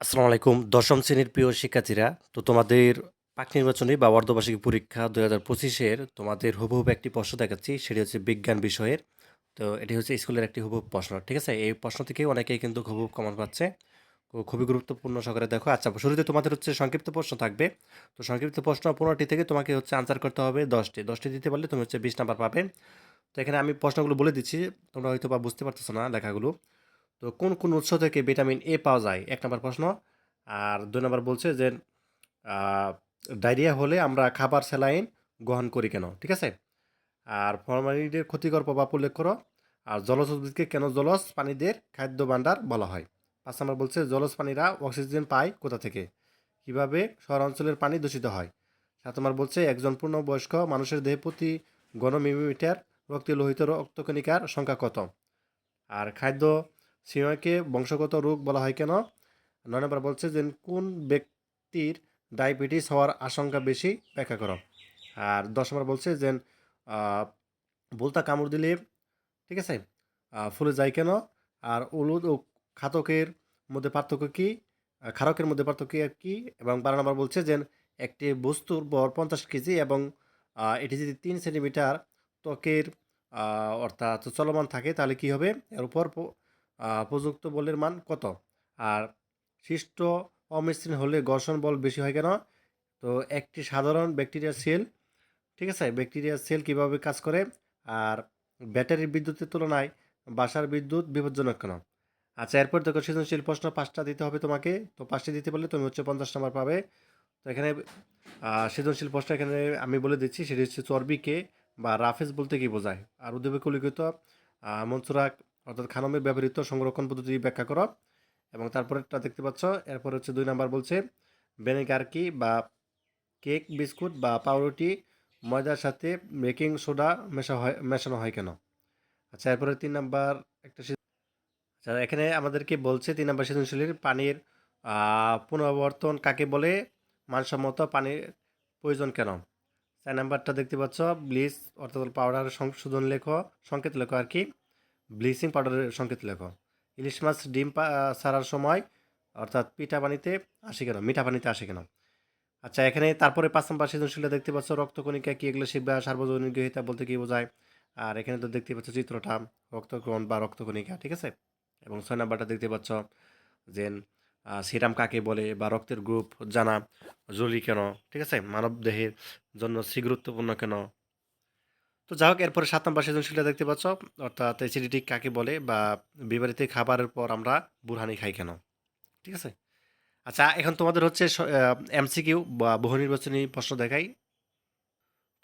আসসালামু আলাইকুম। দশম শ্রেণির প্রিয় শিক্ষার্থীরা, তো তোমাদের পাক নির্বাচনী বা অর্ধবার্ষিকী পরীক্ষা দুই হাজার পঁচিশের তোমাদের হুবহুব একটি প্রশ্ন দেখাচ্ছি, সেটি হচ্ছে বিজ্ঞান বিষয়ের। তো এটি হচ্ছে স্কুলের একটি হুবহুব প্রশ্ন, ঠিক আছে? এই প্রশ্ন থেকে অনেকেই কিন্তু হুবহুব কমন পাচ্ছে। খুবই গুরুত্বপূর্ণ সহকারে দেখো। আচ্ছা শুরুতে তোমাদের হচ্ছে সংক্ষিপ্ত প্রশ্ন থাকবে। তো সংক্ষিপ্ত প্রশ্ন পনেরোটি থেকে তোমাকে হচ্ছে আনসার করতে হবে দশটি। দশটি দিতে পারলে তুমি হচ্ছে বিশ নাম্বার পাবে। তো এখানে আমি প্রশ্নগুলো বলে দিচ্ছি, তোমরা হয়তো বা বুঝতে পারতেছো না লেখাগুলো। তো কোন কোন উৎস থেকে ভিটামিন এ পাওয়া যায়? এক নম্বর প্রশ্ন। আর দুই নম্বর বলছে যে ডায়রিয়া হলে আমরা খাবার স্যালাইন গ্রহণ করি কেন? ঠিক আছে? আর ফরমালিনের ক্ষতিকর প্রভাব উল্লেখ করো। আর জলজ উদ্ভিদকে কেন জলজ প্রাণীদের খাদ্য ভাণ্ডার বলা হয়? পাঁচ নম্বর বলছে, জলজ প্রাণীরা অক্সিজেন পায় কোথা থেকে? কীভাবে শহরাঞ্চলের পানি দূষিত হয়? সাত নম্বর বলছে, একজন পূর্ণবয়স্ক মানুষের দেহে প্রতি গণমিলিমিটার রক্তে লোহিত রক্তকণিকার সংখ্যা কত? আর খাদ্য সিমাকে বংশগত রোগ বলা হয় কেন? নয় নম্বর বলছে যে কোন ব্যক্তির ডায়াবেটিস হওয়ার আশঙ্কা বেশি? ব্যাখ্যা করো। আর দশ নম্বর বলছে যে বলতা কামড় দিলে, ঠিক আছে ফুলে যায় কেন? আর উলুদ ও খাতকের মধ্যে পার্থক্য কী? ক্ষারকের মধ্যে পার্থক্য কী? এবং বারো নম্বর বলছে যে একটি বস্তুর ভর পঞ্চাশ কেজি এবং এটি যদি তিন সেন্টিমিটার ত্বকের অর্থাৎ চলমান থাকে তাহলে কী হবে? এর উপর প্রযুক্ত বলের মান কত? আর সৃষ্ট অমসৃণ হলে ঘর্ষণ বল বেশি হয় কেন? তো একটি সাধারণ ব্যাকটেরিয়া সেল, ঠিক আছে? ব্যাকটেরিয়া সেল কীভাবে কাজ করে? আর ব্যাটারির বিদ্যুতের তুলনায় বাসার বিদ্যুৎ বিপজ্জনক কেন? আচ্ছা এরপর দেখো সৃজনশীল প্রশ্ন পাঁচটা দিতে হবে তোমাকে। তো পাঁচটি দিতে পারলে তুমি হচ্ছে পঞ্চাশ নাম্বার পাবে। তো এখানে সৃজনশীল প্রশ্ন এখানে আমি বলে দিচ্ছি, সেটি হচ্ছে চর্বিকে বা রাফেজ বলতে কি বোঝায়? আর উদ্যোগে কলিখিত মনসুরাক অর্থাৎ খানমের ব্যবহৃত সংরক্ষণ পদ্ধতি ব্যাখ্যা করো। এবং তারপরেরটা দেখতে পাচ্ছ, এরপর হচ্ছে দুই নাম্বার বলছে ভিনেগার কি বা কেক, বিস্কুট বা পাউরুটি ময়দার সাথে বেকিং সোডা মেশা হয়, মেশানো হয় কেন? আচ্ছা এরপরে তিন নাম্বার একটা আচ্ছা এখানে আমাদেরকে বলছে তিন নাম্বার সৃজনশীলের পানির পুনরাবর্তন কাকে বলে? মানসম্মত পানির প্রয়োজন কেন? চার নাম্বারটা দেখতে পাচ্ছ, ব্লিচ অর্থাৎ পাউডার সংশোধন লেখো, সংকেত লেখো আর কি। ব্লিচিং পাউডারের সংকেত লেখো। ইলিশ মাছ ডিম ছাড়ার সময়, অর্থাৎ পিঠা পানিতে আসে কেন? মিঠা পানিতে আসে কেন? আচ্ছা এখানে তারপরে পাঁচ নম্বর সৃজনশীলতা দেখতে পাচ্ছ, রক্তকণিকা কি, এগুলো শিখবা, সার্বজনীন গৃহীতা বলতে কী বোঝায়? আর এখানে তো দেখতে পাচ্ছ চিত্রটা, রক্তকণ বা রক্তকণিকা, ঠিক আছে? এবং ছয় নাম্বারটা দেখতে পাচ্ছ যে সিরাম কাকে বলে বা রক্তের গ্রুপ জানা, জরুরি কেন, ঠিক আছে? মানব দেহের জন্য সি গুরুত্বপূর্ণ কেন? তো যাই হোক এরপরে সাত নম্বর সৃজনশীলতা দেখতে পাচ্ছ। অর্থাৎ অ্যাসিডিটি কাকে বলে বা বিবাহিত খাবারের পর আমরা বুরহানি খাই কেন? ঠিক আছে? আচ্ছা এখন তোমাদের হচ্ছে এমসিকিউ বা বহু নির্বাচনী প্রশ্ন দেখাই।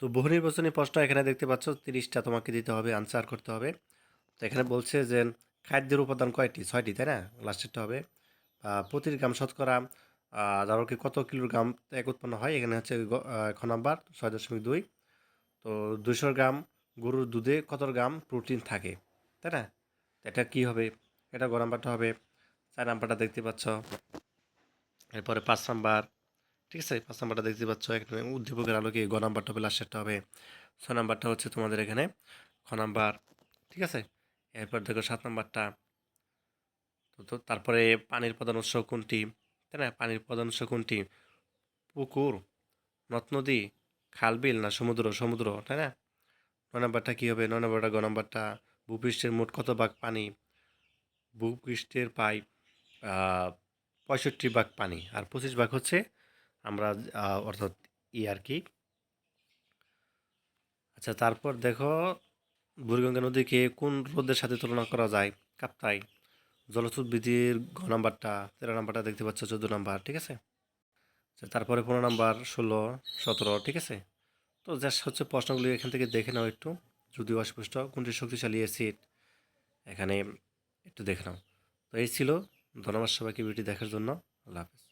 তো বহু নির্বাচনী প্রশ্ন এখানে দেখতে পাচ্ছ তিরিশটা তোমাকে দিতে হবে আনসার করতে হবে। তো এখানে বলছে যে খাদ্যের উপাদান কয়টি? ছয়টি তাই না? লাস্টেরটা হবে। আহ, প্রতি গ্রাম শতকরা ধরো কি কত কিলোর গ্রাম এক উৎপন্ন হয়? এখানে হচ্ছে খ নাম্বার ছয় দশমিক দুই। তো দুশো গ্রাম গরুর দুধে কত গ্রাম প্রোটিন থাকে? তাই না? এটা কি হবে? এটা গ নাম্বারটা হবে। চার নাম্বারটা দেখতে পাচ্ছ। এরপরে পাঁচ নাম্বার। ঠিক আছে? পাঁচ নাম্বারটা দেখতে পাচ্ছ। এখানে উদ্দীপকের আলোকে গ নাম্বারটা হবে লাস্টেরটা হবে। ছ নাম্বারটা হচ্ছে তোমাদের এখানে খ নাম্বার। ঠিক আছে? এরপর দেখো সাত নাম্বারটা। তো তো তারপরে পানির প্রধান উৎস কোনটি? তাই না? পানির প্রধান উৎস কোনটি? পুকুর, নদ নদী খাল বিল না সমুদ্র সমুদ্র, তাই না? নয় নাম্বারটা কী হবে? নয় নাম্বারটা, গ নাম্বারটা, ভূপৃষ্ঠের মোট কত ভাগ পানি? ভূপৃষ্ঠের পাই পঁয়ষট্টি ভাগ পানি, আর পঁচিশ ভাগ হচ্ছে আমরা অর্থাৎ ই আর কি। আচ্ছা তারপর দেখো, বুড়িগঙ্গা নদীকে কোন হ্রদের সাথে তুলনা করা যায়? কাপ্তাই। জলস্রোতবিধির ঘ নাম্বারটা, তেরো নাম্বারটা দেখতে পাচ্ছ, চোদ্দ নাম্বার, ঠিক আছে? আচ্ছা তারপরে পনেরো নাম্বার, ষোলো, সতেরো, ঠিক আছে? তো জাস্ট হচ্ছে প্রশ্নগুলি এখান থেকে দেখে নাও একটু। যদিও অস্পষ্ট, কোনটি শক্তিশালী অ্যাসিড? এখানে একটু দেখে নাও। তো এই ছিল ধন্যবাদ সবাইকে ভিডিওটি দেখার জন্য। আল্লাহ হাফেজ।